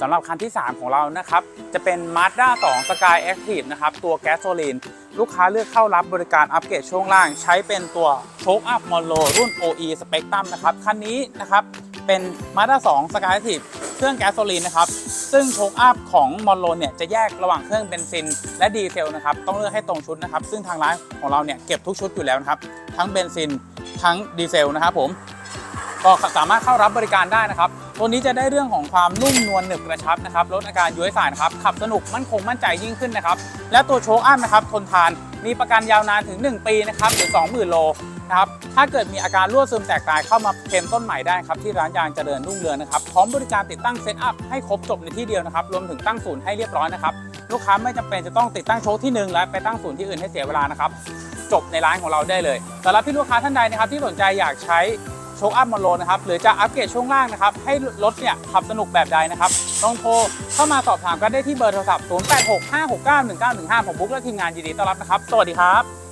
สำหรับคันที่ 3 ของเรานะครับ จะเป็น Mazda 2 Sky Active นะครับ ตัวแก๊สโซลีนลูกค้าเลือกเข้ารับบริการอัปเกรดช่วงล่าง ใช้เป็นตัวโชคอัพมอลโลรุ่น OE Spectrum นะครับ คันนี้นะครับ เป็น Mazda 2 Sky Active เครื่องแก๊สโซลีนนะครับ ซึ่งโชคอัพของมอลโลเนี่ยจะแยกระหว่างเครื่องเบนซิน และดีเซลนะครับ ต้องเลือกให้ตรงชุดนะครับ ซึ่งทางร้านของเราเนี่ยเก็บทุกชุดอยู่แล้วนะครับ ทั้งเบนซิน ทั้งดีเซลนะครับผม ก็สามารถเข้ารับบริการได้นะครับ ตัวนี้จะได้เรื่องของความนุ่มนวลหนึบกระชับนะครับลดอาการย้วยสายนครับขับสนุกมั่นคงมั่นใจยิ่งขึ้นนะครับและตัวโชคอัพนะครับทนทานมีประกันยาวนานถึง 1 ปีนะครับหรือ 20,000 โลนะครับถ้าเกิดมีอาการรั่วซึมแตกตายเข้ามาเคลมต้นใหม่ได้ครับที่ร้านยางเจริญรุ่งเรืองนะครับพร้อมบริการติดตั้งเซตอัพให้ครบจบในที่เดียวนะครับรวมถึงตั้งศูนย์ให้เรียบร้อยนะครับลูกค้าไม่จำเป็นจะต้องติดตั้งโชคที่หนึ่งและไปตั้งศูนย์ที่อื่นให้เสียเวลานะครับจบในร้านของเราได้เลยสำหรับพี่ลูกค้าท่านใดนะครับที่สนใจอยากใช้ โชคอัพมอนโลนะครับหรือจะอัปเกรดช่วงล่างนะครับให้รถเนี่ยขับสนุกแบบใดนะครับลองโทรเข้ามาสอบถามกันได้ที่เบอร์โทรศัพท์ 0865691915 ผมบุ๊กและทีมงานยินดีต้อนรับนะครับ สวัสดีครับ